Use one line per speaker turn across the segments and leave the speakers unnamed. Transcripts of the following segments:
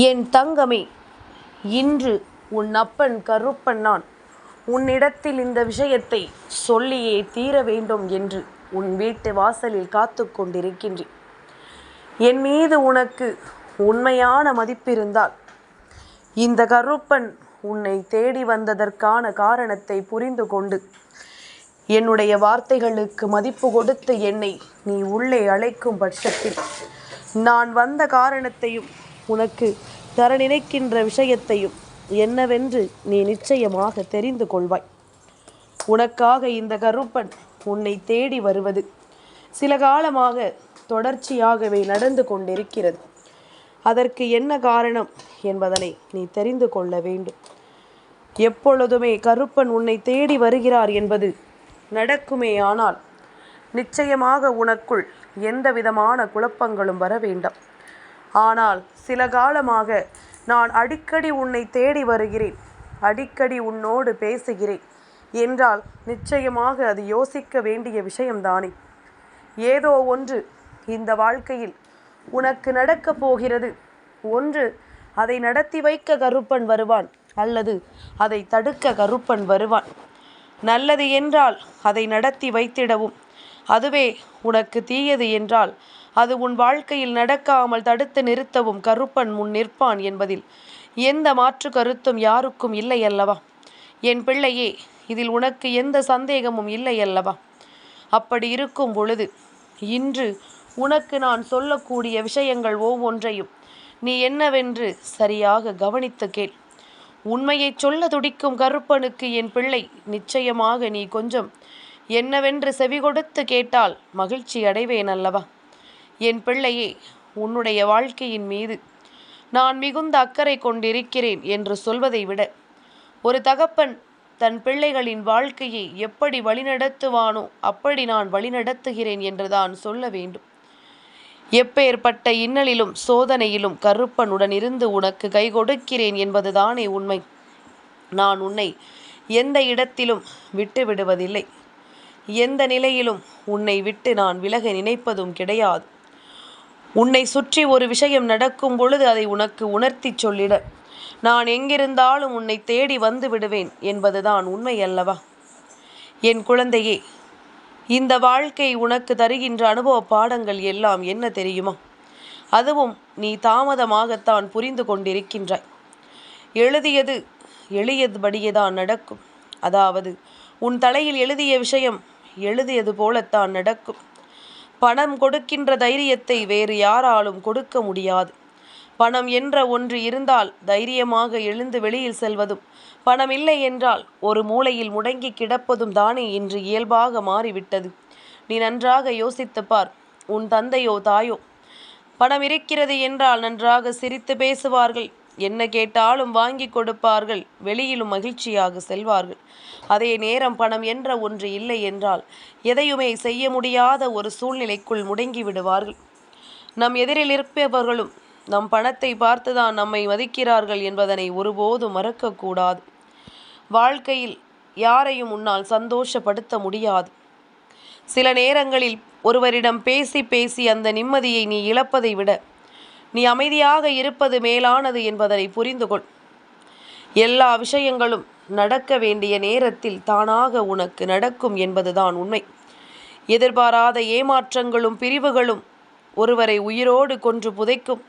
என் தங்கமே இன்று உன் அப்பன் கருப்பன் நான். உன்னிடத்தில் இந்த விஷயத்தை சொல்லியே தீர வேண்டும் என்று உன் வீட்டு வாசலில் காத்து கொண்டிருக்கின்றேன். என் மீது உனக்கு உண்மையான மதிப்பிருந்தால் இந்த கருப்பன் உன்னை தேடி வந்ததற்கான காரணத்தை புரிந்து கொண்டு என்னுடைய வார்த்தைகளுக்கு மதிப்பு கொடுத்து என்னை நீ உள்ளே அழைக்கும் பட்சத்தில் நான் வந்த காரணத்தையும் உனக்கு தர நினைக்கின்ற விஷயத்தையும் என்னவென்று நீ நிச்சயமாக தெரிந்து கொள்வாய். உனக்காக இந்த கருப்பன் உன்னை தேடி வருவது சில காலமாக தொடர்ச்சியாகவே நடந்து கொண்டிருக்கிறது. அதற்கு என்ன காரணம் என்பதனை நீ தெரிந்து கொள்ள வேண்டும். எப்பொழுதுமே கருப்பன் உன்னை தேடி வருகிறார் என்பது நடக்குமே ஆனால் நிச்சயமாக உனக்குள் எந்த விதமான குழப்பங்களும் வர வேண்டாம். ஆனால் சில காலமாக நான் அடிக்கடி உன்னை தேடி வருகிறேன் அடிக்கடி உன்னோடு பேசுகிறேன் என்றால் நிச்சயமாக அது யோசிக்க வேண்டிய விஷயம்தானே. ஏதோ ஒன்று இந்த வாழ்க்கையில் உனக்கு நடக்கப் போகிறது. ஒன்று அதை நடத்தி வைக்க கருப்பன் வருவான் அல்லது அதை தடுக்க கருப்பன் வருவான். நல்லது என்றால் அதை நடத்தி வைத்திடவும். அதுவே உனக்கு தீயது என்றால் அது உன் வாழ்க்கையில் நடக்காமல் தடுத்து நிறுத்தவும் கருப்பன் முன் நிற்பான் என்பதில். எந்த மாற்று கருத்தும் யாருக்கும் இல்லை அல்லவா? என் பிள்ளையே இதில் உனக்கு எந்த சந்தேகமும் இல்லை அல்லவா? அப்படி இருக்கும் பொழுது இன்று உனக்கு நான் சொல்லக்கூடிய விஷயங்கள் ஒவ்வொன்றையும் நீ என்னவென்று சரியாக கவனித்து கேள். உண்மையை சொல்ல துடிக்கும் கருப்பனுக்கு என் பிள்ளை நிச்சயமாக நீ கொஞ்சம் என்னவென்று செவி கொடுத்து கேட்டால் மகிழ்ச்சி அடைவேன் அல்லவா? என் பிள்ளையே உன்னுடைய வாழ்க்கையின் மீது நான் மிகுந்த அக்கறை கொண்டிருக்கிறேன் என்று சொல்வதை விட ஒரு தகப்பன் தன் பிள்ளைகளின் வாழ்க்கையை எப்படி வழிநடத்துவானோ அப்படி நான் வழிநடத்துகிறேன் என்றுதான் சொல்ல வேண்டும். எப்பேற்பட்ட இன்னலிலும் சோதனையிலும் கருப்பனுடன் இருந்து உனக்கு கை கொடுக்கிறேன் என்பதுதானே உண்மை. நான் உன்னை எந்த இடத்திலும் விட்டு விடுவதில்லை. எந்த நிலையிலும் உன்னை விட்டு நான் விலக நினைப்பதும் கிடையாது. உன்னை சுற்றி ஒரு விஷயம் நடக்கும் பொழுது அதை உனக்கு உணர்த்தி சொல்லிட. நான் எங்கிருந்தாலும் உன்னை தேடி வந்து விடுவேன் என்பதுதான் உண்மை அல்லவா? என் குழந்தையே இந்த வாழ்க்கை உனக்கு தருகின்ற அனுபவ பாடங்கள் எல்லாம் என்ன தெரியுமா? அதுவும் நீ தாமதமாகத்தான் புரிந்து கொண்டிருக்கின்றாய். எழுதியது எளியதுபடியேதான் நடக்கும். அதாவது உன் தலையில் எழுதிய விஷயம் எழுதியது போலத்தான் நடக்கும். பணம் கொடுக்கின்ற தைரியத்தை வேறு யாராலும் கொடுக்க முடியாது. பணம் என்ற ஒன்று இருந்தால் தைரியமாக எழுந்து வெளியில் செல்வதும் பணம் இல்லை என்றால் ஒரு மூலையில் முடங்கி கிடப்பதும் தானே இன்று இயல்பாக மாறிவிட்டது. நீ நன்றாக யோசித்து பார் உன் தந்தையோ தாயோ. பணம் இருக்கிறது என்றால் நன்றாக சிரித்து பேசுவார்கள் என்ன கேட்டாலும் வாங்கி கொடுப்பார்கள் வெளியிலும் மகிழ்ச்சியாக செல்வார்கள். அதே நேரம் பணம் என்ற ஒன்று இல்லை என்றால் எதையுமே செய்ய முடியாத ஒரு சூழ்நிலைக்குள் முடங்கி விடுவார்கள். நம் எதிரில் இருப்பவர்களும் நம் பணத்தை பார்த்துதான் நம்மை மதிக்கிறார்கள் என்பதனை ஒருபோதும் மறக்கக்கூடாது. வாழ்க்கையில் யாரையும் உன்னால் சந்தோஷப்படுத்த முடியாது. சில நேரங்களில் ஒருவரிடம் பேசி பேசி அந்த நிம்மதியை நீ இழப்பதை விட நீ அமைதியாக இருப்பது மேலானது என்பதனை புரிந்து கொள் எல்லா விஷயங்களும் நடக்க வேண்டிய நேரத்தில் தானாக உனக்கு நடக்கும் என்பதுதான் உண்மை. எதிர்பாராத ஏமாற்றங்களும் பிரிவுகளும் ஒருவரை உயிரோடு கொன்று புதைக்கும்.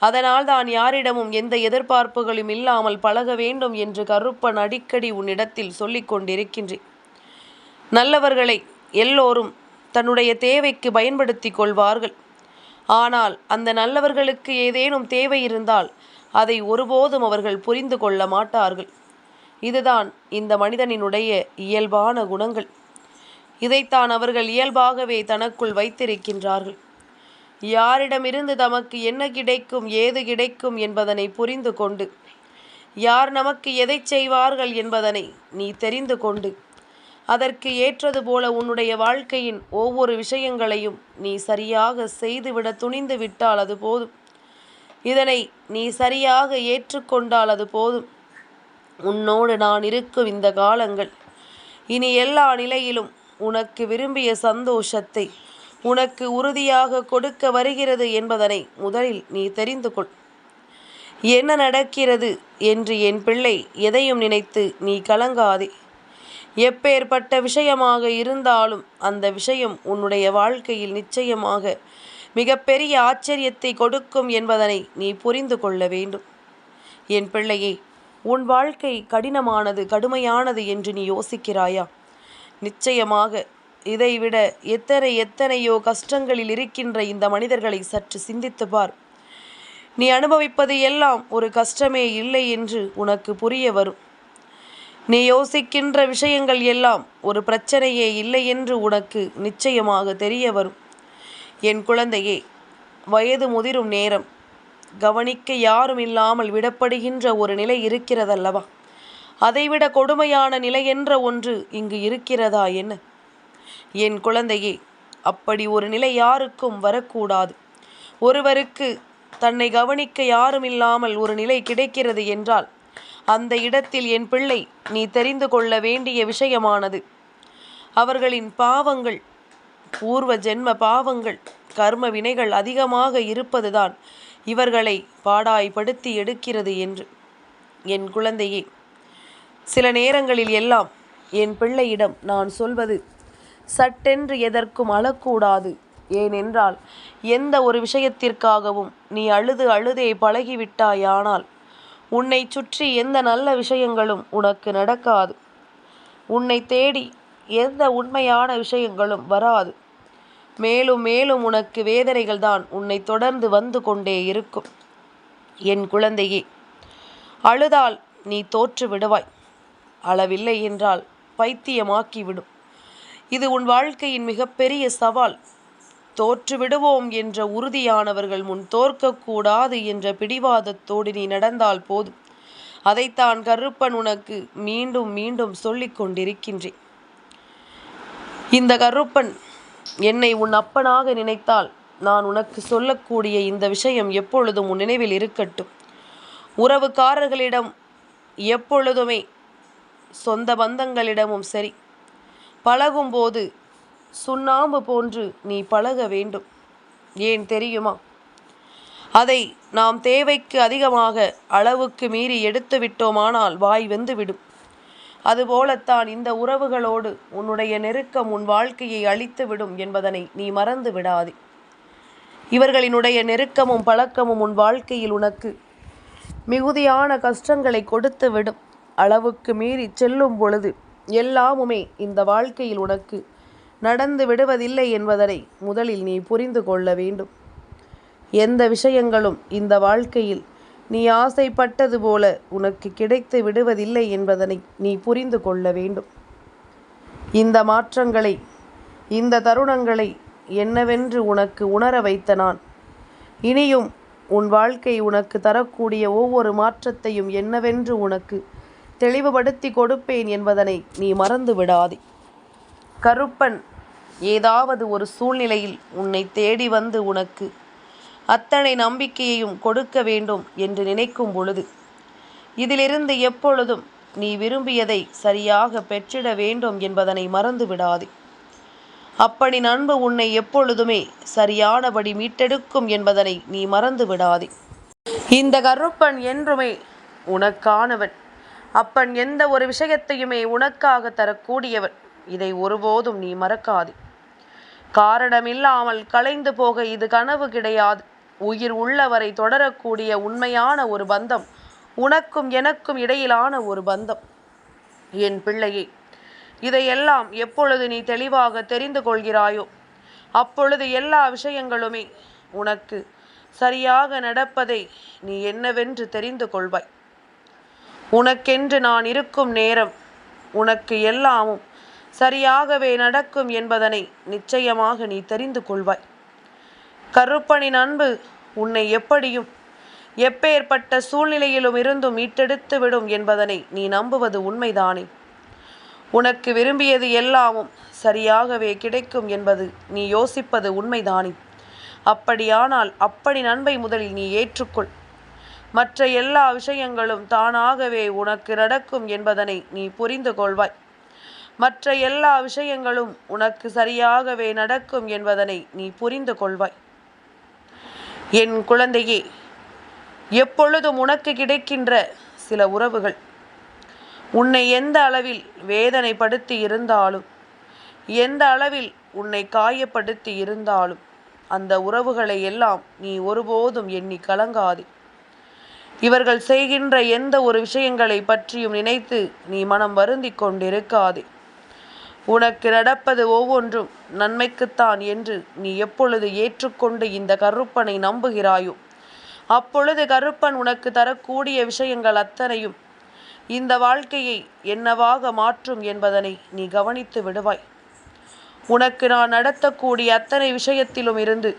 அதனால் தான் யாரிடமும் எந்த எதிர்பார்ப்புகளும் இல்லாமல் பழக வேண்டும் என்று கருப்பன் அடிக்கடி உன்னிடத்தில் சொல்லிக் கொண்டிருக்கின்றேன். நல்லவர்களை எல்லோரும் தன்னுடைய தேவைக்கு பயன்படுத்தி கொள்வார்கள். ஆனால் அந்த நல்லவர்களுக்கு ஏதேனும் தேவை இருந்தால் அதை ஒருபோதும் அவர்கள் புரிந்து கொள்ள மாட்டார்கள். இதுதான் இந்த மனிதனினுடைய இயல்பான குணங்கள். இதைத்தான் அவர்கள் இயல்பாகவே தனக்குள் வைத்திருக்கின்றார்கள். யாரிடமிருந்து தமக்கு என்ன கிடைக்கும் ஏது கிடைக்கும் என்பதனை புரிந்து கொண்டு யார் நமக்கு எதை செய்வார்கள் என்பதனை நீ தெரிந்து கொண்டு அதற்கு ஏற்றது போல உன்னுடைய வாழ்க்கையின் ஒவ்வொரு விஷயங்களையும் நீ சரியாக செய்துவிட துணிந்து விட்டால் அது போதும். இதனை நீ சரியாக ஏற்றுக்கொண்டால் அது போதும். உன்னோடு நான் இருக்கும் இந்த காலங்கள் இனி எல்லா நிலையிலும் உனக்கு விரும்பிய சந்தோஷத்தை உனக்கு உறுதியாக கொடுக்க வருகிறது என்பதனை முதலில் நீ தெரிந்து கொள். என்ன நடக்கிறது என்று என் பிள்ளை எதையும் நினைத்து நீ கலங்காதே. எப்பேற்பட்ட விஷயமாக இருந்தாலும் அந்த விஷயம் உன்னுடைய வாழ்க்கையில் நிச்சயமாக மிகப்பெரிய ஆச்சரியத்தை கொடுக்கும் என்பதனை நீ புரிந்து கொள்ள வேண்டும். என் பிள்ளையே உன் வாழ்க்கை கடினமானது கடுமையானது என்று நீ யோசிக்கிறாயா? நிச்சயமாக இதைவிட எத்தனை எத்தனையோ கஷ்டங்களில் இருக்கின்ற இந்த மனிதர்களை சற்று சிந்தித்து பார். நீ அனுபவிப்பது எல்லாம் ஒரு கஷ்டமே இல்லை என்று உனக்கு புரிய வரும். நீ யோசிக்கின்ற விஷயங்கள் எல்லாம் ஒரு பிரச்சனையே இல்லை என்று உனக்கு நிச்சயமாக தெரிய வரும். என் குழந்தையே வயது முதிரும் நேரம். கவனிக்க யாரும் இல்லாமல் விடப்படுகின்ற ஒரு நிலை இருக்கிறதல்லவா? அதைவிட கொடுமையான நிலை என்ற ஒன்று இங்கு இருக்கிறதா என்ன? என் குழந்தையே அப்படி ஒரு நிலை யாருக்கும் வரக்கூடாது. ஒருவருக்கு தன்னை கவனிக்க யாரும் இல்லாமல் ஒரு நிலை கிடைக்கிறது என்றால் அந்த இடத்தில் என் பிள்ளை நீ தெரிந்து கொள்ள வேண்டிய விஷயமானது. அவர்களின் பாவங்கள் பூர்வ ஜென்ம பாவங்கள் கர்ம வினைகள் அதிகமாக இருப்பதுதான் இவர்களை பாடாய்படுத்தி எடுக்கிறது என்று. என் குழந்தையே சில நேரங்களில் எல்லாம் என் பிள்ளையிடம் நான் சொல்வது சட்டென்று எதற்கும் அழக்கூடாது. ஏனென்றால் எந்த ஒரு விஷயத்திற்காகவும் நீ அழுது அழுதே பழகிவிட்டாயானால் உன்னை சுற்றி எந்த நல்ல விஷயங்களும் உனக்கு நடக்காது. உன்னை தேடி எந்த உண்மையான விஷயங்களும் வராது. மேலும் மேலும் உனக்கு வேதனைகள் தான் உன்னை தொடர்ந்து வந்து கொண்டே இருக்கும். என் குழந்தையே அழுதால் நீ தோற்று விடுவாய். அளவில்லை என்றால் பைத்தியமாக்கிவிடும் இது உன் வாழ்க்கையின் மிகப்பெரிய சவால். தோற்றுவிடுவோம் என்ற உறுதியானவர்கள் முன் தோற்கக்கூடாது என்ற பிடிவாதத்தோடு நீ நடந்தால் போதும். அதைத்தான் கருப்பன் உனக்கு மீண்டும் மீண்டும் சொல்லிக் கொண்டிருக்கின்றேன். இந்த கருப்பன் என்னை உன் அப்பனாக நினைத்தால் நான் உனக்கு சொல்லக்கூடிய இந்த விஷயம் எப்பொழுதும் உன் நினைவில் இருக்கட்டும். உறவுக்காரர்களிடம் எப்பொழுதுமே சொந்த பந்தங்களிடமும் சரி. பழகும்போது சுண்ணாம்பு போன்று நீ பழக வேண்டும். ஏன் தெரியுமா? அதை நாம் தேவைக்கு அதிகமாக அளவுக்கு மீறி எடுத்து விட்டோமானால் வாய் வெந்துவிடும். அதுபோலத்தான் இந்த உறவுகளோடு உன்னுடைய நெருக்கம் உன் வாழ்க்கையை அழித்துவிடும் என்பதனை நீ மறந்து விடாதே. இவர்களினுடைய நெருக்கமும் பழக்கமும் உன் வாழ்க்கையில் உனக்கு மிகுதியான கஷ்டங்களை கொடுத்து விடும் அளவுக்கு மீறி செல்லும் பொழுது எல்லாமுமே இந்த வாழ்க்கையில் உனக்கு நடந்து விடுவதில்லை என்பதனை முதலில் நீ புரிந்து கொள்ள வேண்டும். எந்த விஷயங்களும் இந்த வாழ்க்கையில் நீ ஆசைப்பட்டது போல உனக்கு கிடைத்து விடுவதில்லை என்பதனை நீ புரிந்து கொள்ள வேண்டும். இந்த மாற்றங்களை இந்த தருணங்களை என்னவென்று உனக்கு உணர வைத்த நான். இனியும் உன் வாழ்க்கை உனக்கு தரக்கூடிய ஒவ்வொரு மாற்றத்தையும் என்னவென்று உனக்கு தெளிவுபடுத்தி கொடுப்பேன் என்பதனை நீ மறந்து விடாதே கருப்பன் ஏதாவது ஒரு சூழ்நிலையில் உன்னை தேடி வந்து உனக்கு அத்தனை நம்பிக்கையையும் கொடுக்க வேண்டும் என்று நினைக்கும் பொழுது இதிலிருந்து எப்பொழுதும் நீ விரும்பியதை சரியாக பெற்றிட வேண்டும் என்பதனை மறந்து விடாதே. அப்படி நண்பு உன்னை எப்பொழுதுமே சரியானபடி மீட்டெடுக்கும் என்பதனை நீ மறந்து விடாதே. இந்த கருப்பன் என்றுமே உனக்கானவன். அப்பன் எந்த ஒரு விஷயத்தையுமே உனக்காக தரக்கூடியவன். இதை ஒருபோதும் நீ மறக்காதே. காரணமில்லாமல் கலைந்து போக இது கனவு கிடையாது. உயிர் உள்ளவரை தொடரக்கூடிய உண்மையான ஒரு பந்தம் உனக்கும் எனக்கும் இடையிலான ஒரு பந்தம். என் பிள்ளையே இதையெல்லாம் எப்பொழுது நீ தெளிவாக தெரிந்து கொள்கிறாயோ அப்பொழுது எல்லா விஷயங்களுமே உனக்கு சரியாக நடப்பதை நீ என்னவென்று தெரிந்து கொள்வாய். உனக்கென்று நான் இருக்கும் நேரம் உனக்கு எல்லாமும் சரியாகவே நடக்கும் என்பதனை நிச்சயமாக நீ தெரிந்து கொள்வாய். கருப்பனின் அன்பு உன்னை எப்படியும் எப்பேற்பட்ட சூழ்நிலையிலும் இருந்தும் மீட்டெடுத்து விடும் என்பதனை நீ நம்புவது உண்மைதானே? உனக்கு விரும்பியது எல்லாமும் சரியாகவே கிடைக்கும் என்பது நீ யோசிப்பது உண்மைதானே? அப்படியானால் அப்படி நண்பை முதலில் நீ ஏற்றுக்கொள். மற்ற எல்லா விஷயங்களும் தானாகவே உனக்கு நடக்கும் என்பதனை நீ புரிந்து கொள்வாய். மற்ற எல்லா விஷயங்களும் உனக்கு சரியாகவே நடக்கும் என்பதனை நீ புரிந்து கொள்வாய். என் குழந்தையே எப்பொழுதும் உனக்கு கிடைக்கின்ற சில உறவுகள் உன்னை எந்த அளவில் வேதனைப்படுத்தி இருந்தாலும் எந்த அளவில் உன்னை காயப்படுத்தி இருந்தாலும் அந்த உறவுகளை எல்லாம் நீ ஒருபோதும் எண்ணி கலங்காதே. இவர்கள் செய்கின்ற எந்த ஒரு விஷயங்களை பற்றியும் நினைத்து நீ மனம் வருந்தி கொண்டிருக்காதே. உனக்கு நடப்பது ஒவ்வொன்றும் நன்மைக்குத்தான் என்று நீ எப்பொழுது ஏற்றுக்கொண்டு இந்த கருப்பனை நம்புகிறாயோ அப்பொழுது கருப்பன் உனக்கு தரக்கூடிய விஷயங்கள் அத்தனையும் இந்த வாழ்க்கையை என்னவாக மாற்றும் என்பதனை நீ கவனித்து விடுவாய். உனக்கு நான் நடத்தக்கூடிய அத்தனை விஷயத்திலும் இருந்து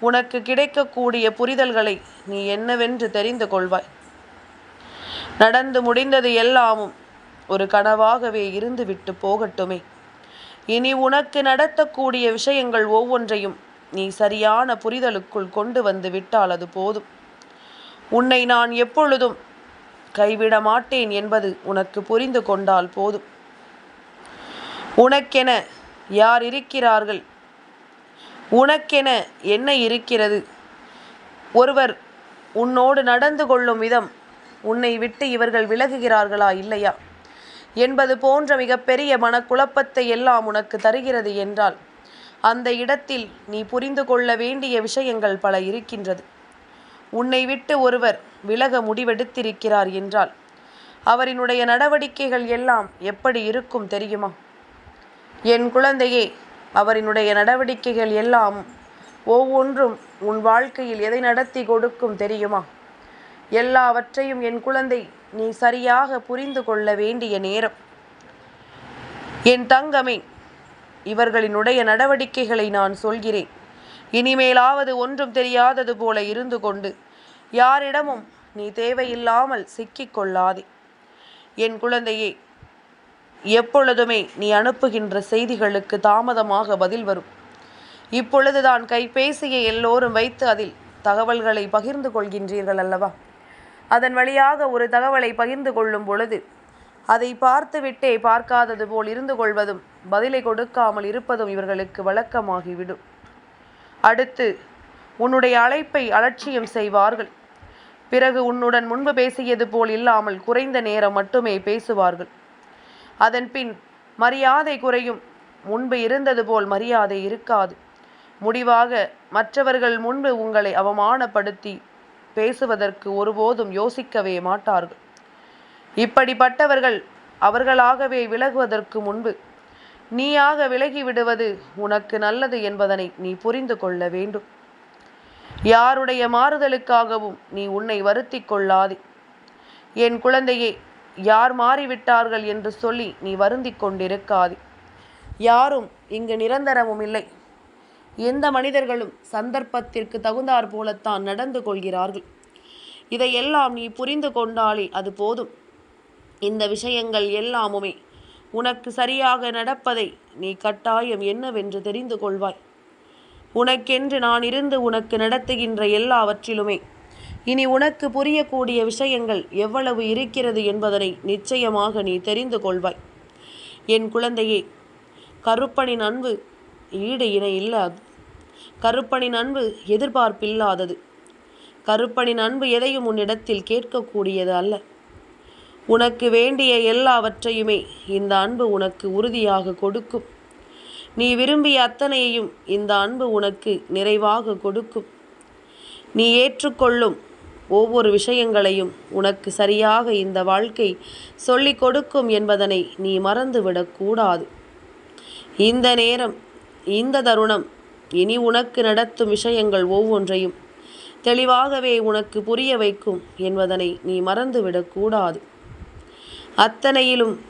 உனக்கு கிடைக்கக்கூடிய புரிதல்களை நீ என்னவென்று தெரிந்து கொள்வாய். நடந்து முடிந்தது எல்லாமும் ஒரு கனவாகவே இருந்துவிட்டு போகட்டுமே. இனி உனக்கு நடத்தக்கூடிய விஷயங்கள் ஒவ்வொன்றையும் நீ சரியான புரிதலுக்குள் கொண்டு வந்து விட்டால் அது போதும். உன்னை நான் எப்பொழுதும் கைவிட மாட்டேன் என்பது உனக்கு புரிந்து கொண்டால் போதும். உனக்கென யார் இருக்கிறார்கள்? உனக்கென என்ன இருக்கிறது? ஒருவர் உன்னோடு நடந்து கொள்ளும் விதம் உன்னை விட்டு இவர்கள் விலகுகிறார்களா இல்லையா? என்பது போன்ற மிகப்பெரிய மனக்குழப்பத்தை எல்லாம் உனக்கு தருகிறது என்றால் அந்த இடத்தில் நீ புரிந்து கொள்ள வேண்டிய விஷயங்கள் பல இருக்கின்றது. உன்னை விட்டு ஒருவர் விலக முடிவெடுத்திருக்கிறார் என்றால் அவரினுடைய நடவடிக்கைகள் எல்லாம் எப்படி இருக்கும் தெரியுமா? என் குழந்தையே அவரினுடைய நடவடிக்கைகள் எல்லாம் ஒவ்வொன்றும் உன் வாழ்க்கையில் எதை நடத்தி கொடுக்கும் தெரியுமா? எல்லாவற்றையும் என் குழந்தை நீ சரியாக புரிந்து கொள்ள வேண்டிய நேரம். என் தங்கமே இவர்களினுடைய நடவடிக்கைகளை நான் சொல்கிறேன். இனிமேலாவது ஒன்றும் தெரியாதது போல இருந்து கொண்டு யாரிடமும் நீ தேவையில்லாமல் சிக்கிக் கொள்ளாதே. என் குழந்தையே எப்பொழுதுமே நீ அனுப்புகின்ற செய்திகளுக்கு தாமதமாக பதில் வரும். இப்பொழுதுதான் கைபேசியை எல்லோரும் வைத்து அதில் தகவல்களை பகிர்ந்து கொள்கின்றீர்கள் அல்லவா? அதன் வழியாக ஒரு தகவலை பகிர்ந்து கொள்ளும் பொழுது அதை பார்த்துவிட்டே பார்க்காதது போல் இருந்து கொள்வதும் பதிலை கொடுக்காமல் இருப்பதும் இவர்களுக்கு வழக்கமாகிவிடும். அடுத்து உன்னுடைய அழைப்பை அலட்சியம் செய்வார்கள். பிறகு உன்னுடன் முன்பு பேசியது போல் இல்லாமல் குறைந்த நேரம் மட்டுமே பேசுவார்கள். அதன்பின் மரியாதை குறையும். முன்பு இருந்தது போல் மரியாதை இருக்காது. முடிவாக மற்றவர்கள் முன்பு உங்களை அவமானப்படுத்தி பேசுவதற்கு ஒருபோதும் யோசிக்கவே மாட்டார்கள். இப்படிப்பட்டவர்கள் அவர்களாகவே விலகுவதற்கு முன்பு நீயாக விலகி விடுவது உனக்கு நல்லது என்பதனை நீ புரிந்து கொள்ள வேண்டும். யாருடைய மாறுதலுக்காகவும் நீ உன்னை வருத்தி கொள்ளாதே. என் குழந்தையே யார் மாறிவிட்டார்கள் என்று சொல்லி நீ வருந்தி கொண்டிருக்காதே. யாரும் இங்கு நிரந்தரமும் இல்லை. எந்த மனிதர்களும் சந்தர்ப்பத்திற்கு தகுந்தாற் போலத்தான் நடந்து கொள்கிறார்கள். இதையெல்லாம் நீ புரிந்து கொண்டாலே அது போதும். இந்த விஷயங்கள் எல்லாமுமே உனக்கு சரியாக நடப்பதை நீ கட்டாயம் என்னவென்று தெரிந்து கொள்வாய். உனக்கென்று நான் இருந்து உனக்கு நடத்துகின்ற எல்லாவற்றிலுமே இனி உனக்கு புரியக்கூடிய விஷயங்கள் எவ்வளவு இருக்கிறது என்பதனை நிச்சயமாக நீ தெரிந்து கொள்வாய். என் குழந்தையே கருப்பனின் அன்பு ஈடு இணை இல்லாது. கருப்பனின் அன்பு எதிர்பார்ப்பில்லாதது. கருப்பனின் அன்பு எதையும் உன்னிடத்தில் கேட்கக்கூடியது அல்ல. உனக்கு வேண்டிய எல்லாவற்றையுமே இந்த அன்பு உனக்கு உறுதியாக கொடுக்கும். நீ விரும்பிய அத்தனையையும் இந்த அன்பு உனக்கு நிறைவாக கொடுக்கும். நீ ஏற்றுக்கொள்ளும் ஒவ்வொரு விஷயங்களையும் உனக்கு சரியாக இந்த வாழ்க்கை சொல்லிக் கொடுக்கும் என்பதனை நீ மறந்துவிடக்கூடாது இந்த நேரம் இந்த தருணம். இனி உனக்கு நடத்தும் விஷயங்கள் ஒவ்வொன்றையும் தெளிவாகவே உனக்கு புரிய வைக்கும் என்பதனை நீ மறந்துவிடக்கூடாது அத்தனையிலும்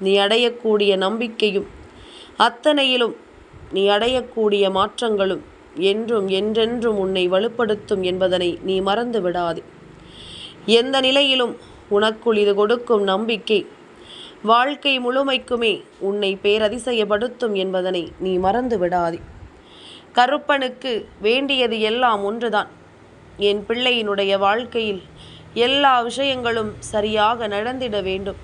நீ அடையக்கூடிய நம்பிக்கையும் அத்தனையிலும் நீ அடையக்கூடிய மாற்றங்களும் என்றும் என்றென்றும் உன்னை வலுப்படுத்தும் என்பதனை நீ மறந்து விடாதே எந்த நிலையிலும் உனக்குள் இது கொடுக்கும் நம்பிக்கை வாழ்க்கை முழுமைக்குமே உன்னை பேரதிசயப்படுத்தும் என்பதனை நீ மறந்து விடாதே கருப்பனுக்கு வேண்டியது எல்லாம் ஒன்றுதான். என் பிள்ளையினுடைய வாழ்க்கையில் எல்லா விஷயங்களும் சரியாக நடந்திட வேண்டும்.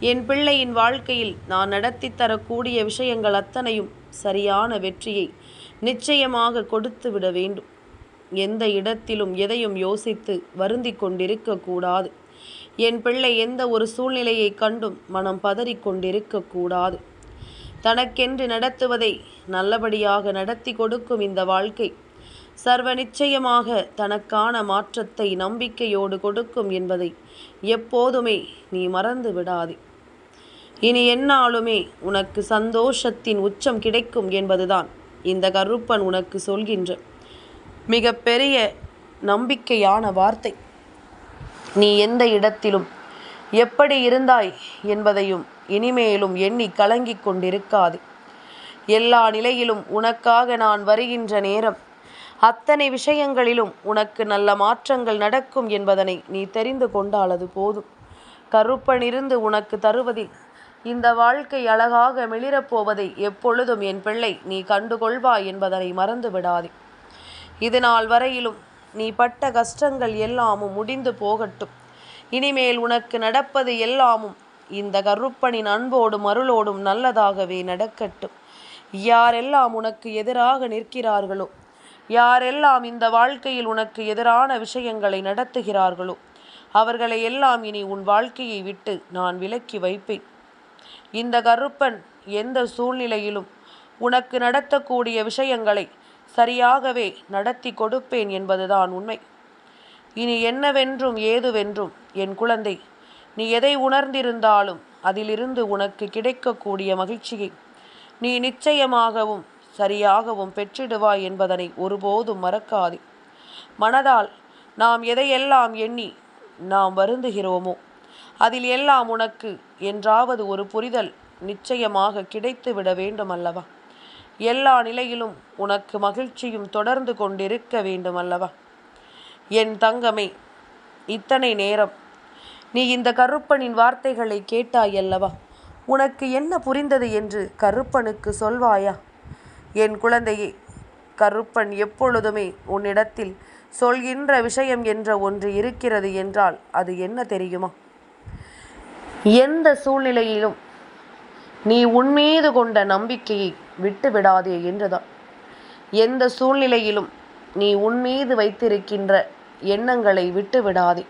என் பிள்ளையின் வாழ்க்கையில் நான் நடத்தி தரக்கூடிய விஷயங்கள் அத்தனையும் சரியான வெற்றியை நிச்சயமாக கொடுத்து விட வேண்டும். எந்த இடத்திலும் எதையும் யோசித்து வருந்திக் கொண்டிருக்க கூடாது. என் பிள்ளை எந்த ஒரு சூழ்நிலையை கண்டும் மனம் பதறிக்கொண்டிருக்க கூடாது. தனக்கென்று நடத்துவதை நல்லபடியாக நடத்தி கொடுக்கும் இந்த வாழ்க்கை சர்வ நிச்சயமாக தனக்கான மாற்றத்தை நம்பிக்கையோடு கொடுக்கும் என்பதை எப்போதுமே நீ மறந்து விடாதே. இனி என்னாலுமே உனக்கு சந்தோஷத்தின் உச்சம் கிடைக்கும் என்பதுதான் இந்த கருப்பன் உனக்கு சொல்கின்ற மிக பெரிய நம்பிக்கையான வார்த்தை. நீ எந்த இடத்திலும் எப்படி இருந்தாய் என்பதையும் இனிமேலும் எண்ணி கலங்கிக் கொண்டிருக்காது. எல்லா நிலையிலும் உனக்காக நான் வருகின்ற நேரம் அத்தனை விஷயங்களிலும் உனக்கு நல்ல மாற்றங்கள் நடக்கும் என்பதனை நீ தெரிந்து கொண்டாலது போதும். கருப்பனிருந்து உனக்கு தருவதில் இந்த வாழ்க்கை அழகாக மிளிரப்போவதை எப்பொழுதும் என் பிள்ளை நீ கண்டுகொள்வாய் என்பதனை மறந்து விடாதே இது நாள் வரையிலும் நீ பட்ட கஷ்டங்கள் எல்லாமும் முடிந்து போகட்டும். இனிமேல் உனக்கு நடப்பது எல்லாமும் இந்த கருப்பனின் அன்போடும் அருளோடும் நல்லதாகவே நடக்கட்டும். யாரெல்லாம் உனக்கு எதிராக நிற்கிறார்களோ யாரெல்லாம் இந்த வாழ்க்கையில் உனக்கு எதிரான விஷயங்களை நடத்துகிறார்களோ அவர்களை எல்லாம் இனி உன் வாழ்க்கையை விட்டு நான் விலக்கி வைப்பேன். இந்த கருப்பன் எந்த சூழ்நிலையிலும் உனக்கு நடத்தக்கூடிய விஷயங்களை சரியாகவே நடத்தி கொடுப்பேன் என்பதுதான் உண்மை. இனி என்னவென்றும் ஏதுவென்றும் என் குழந்தை நீ எதை உணர்ந்திருந்தாலும் அதிலிருந்து உனக்கு கிடைக்கக்கூடிய மகிழ்ச்சியை நீ நிச்சயமாகவும் சரியாகவும் பெற்றிடுவாய் என்பதனை ஒருபோதும் மறக்காதே. மனதால் நாம் எதையெல்லாம் எண்ணி நாம் வருந்துகிறோமோ அதில் எல்லாம் உனக்கு என்றாவது ஒரு புரிதல் நிச்சயமாக கிடைத்து விட வேண்டும் அல்லவா எல்லா நிலையிலும் உனக்கு மகிழ்ச்சியும் தொடர்ந்து கொண்டிருக்க வேண்டும் அல்லவா என் தங்கமே இத்தனை நேரம் நீ இந்த கருப்பனின் வார்த்தைகளை கேட்டாயல்லவா? உனக்கு என்ன புரிந்தது என்று கருப்பனுக்கு சொல்வாயா? என் குழந்தையே கருப்பன் எப்பொழுதுமே உன்னிடத்தில் சொல்கின்ற விஷயம் என்ற ஒன்று இருக்கிறது என்றால் அது என்ன தெரியுமா? எந்த சூழ்நிலையிலும் நீ உன்மீது கொண்ட நம்பிக்கையை விட்டு விடாதே என்றுதான். எந்த சூழ்நிலையிலும் நீ உன்மீது வைத்திருக்கின்ற எண்ணங்களை விட்டு விடாதே.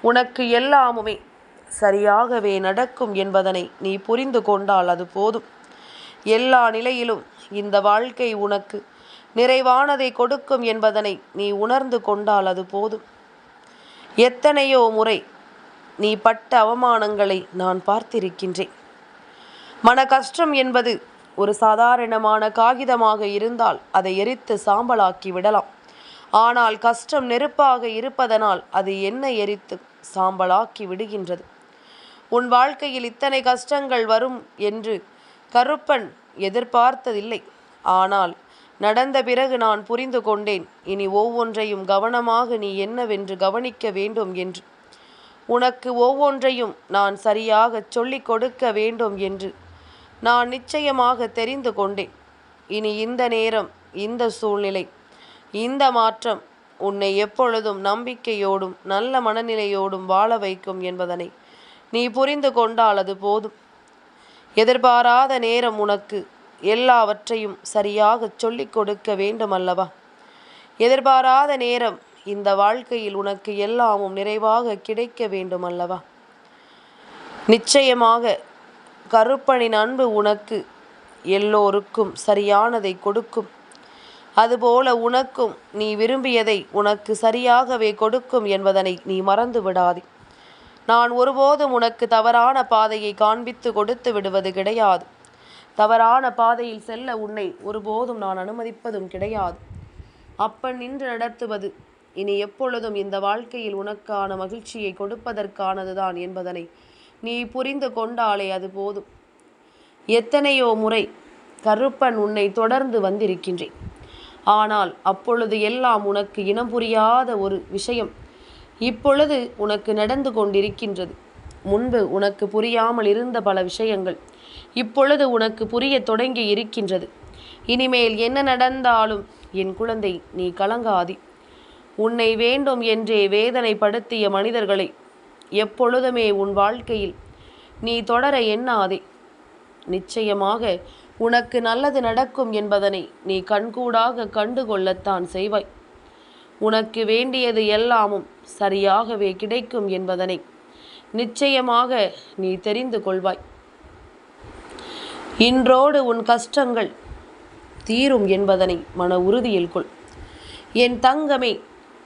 உனக்கு எல்லாமுமே சரியாகவே நடக்கும் என்பதனை நீ புரிந்து கொண்டால் அது போதும். எல்லா நிலையிலும் இந்த வாழ்க்கை உனக்கு நிறைவானதை கொடுக்கும் என்பதனை நீ உணர்ந்து கொண்டால் அது போதும். எத்தனையோ முறை நீ பட்ட அவமானங்களை நான் பார்த்திருக்கின்றேன். மன கஷ்டம் என்பது ஒரு சாதாரணமான காகிதமாக இருந்தால் அதை எரித்து சாம்பலாக்கி விடலாம். ஆனால் கஷ்டம் நெருப்பாக இருப்பதனால் அது என்ன எரித்து சாம்பலாக்கி விடுகின்றது. உன் வாழ்க்கையில் இத்தனை கஷ்டங்கள் வரும் என்று கருப்பன் எதிர்பார்த்ததில்லை. ஆனால் நடந்த பிறகு நான் புரிந்து கொண்டேன் இனி ஒவ்வொன்றையும் கவனமாக நீ என்னவென்று கவனிக்க வேண்டும் என்று. உனக்கு ஒவ்வொன்றையும் நான் சரியாக சொல்லிக் கொடுக்க வேண்டும் என்று நான் நிச்சயமாக தெரிந்து கொண்டேன். இனி இந்த நேரம் இந்த சூழ்நிலை இந்த மாற்றம் உன்னை எப்பொழுதும் நம்பிக்கையோடும் நல்ல மனநிலையோடும் வாழ வைக்கும் என்பதனை நீ புரிந்து கொண்டால் அது போதும். எதிர்பாராத நேரம் உனக்கு எல்லாவற்றையும் சரியாக சொல்லிக் கொடுக்க வேண்டும் அல்லவா எதிர்பாராத நேரம் இந்த வாழ்க்கையில் உனக்கு எல்லாமும் நிறைவாக கிடைக்க வேண்டும் அல்லவா நிச்சயமாக கருப்பனின் அன்பு உனக்கு எல்லோருக்கும் சரியானதை கொடுக்கும். அதுபோல உனக்கும் நீ விரும்பியதை உனக்கு சரியாகவே கொடுக்கும் என்பதனை நீ மறந்து விடாதே. நான் ஒருபோதும் உனக்கு தவறான பாதையை காண்பித்து கொடுத்து விடுவது கிடையாது. தவறான பாதையில் செல்ல உன்னை ஒருபோதும் நான் அனுமதிப்பதும் கிடையாது. அப்பன் நின்று நடத்துவது இனி எப்பொழுதும் இந்த வாழ்க்கையில் உனக்கான மகிழ்ச்சியை கொடுப்பதற்கானதுதான் என்பதனை நீ புரிந்து கொண்டாலே அது போதும். எத்தனையோ முறை கருப்பன் உன்னை தொடர்ந்து வந்திருக்கின்றேன். ஆனால் அப்பொழுது எல்லாம் உனக்கு இனம் புரியாத ஒரு விஷயம் இப்பொழுது உனக்கு நடந்து கொண்டிருக்கின்றது. முன்பு உனக்கு புரியாமல் இருந்த பல விஷயங்கள் இப்பொழுது உனக்கு புரிய தொடங்கி இருக்கின்றது. இனிமேல் என்ன நடந்தாலும் என் குழந்தை நீ கலங்காதி. உன்னை வேண்டும் என்றே வேதனைப்படுத்திய மனிதர்களை எப்பொழுதுமே உன் வாழ்க்கையில். நீ தொடர எண்ணாதே. நிச்சயமாக உனக்கு நல்லது நடக்கும் என்பதனை நீ கண்கூடாக கண்டுகொள்ளத்தான் செய்வாய். உனக்கு வேண்டியது எல்லாமும் சரியாகவே கிடைக்கும் என்பதனை நிச்சயமாக நீ தெரிந்து கொள்வாய். இன்றோடு உன் கஷ்டங்கள் தீரும் என்பதனை மன உறுதியில் கொள். என் தங்கமே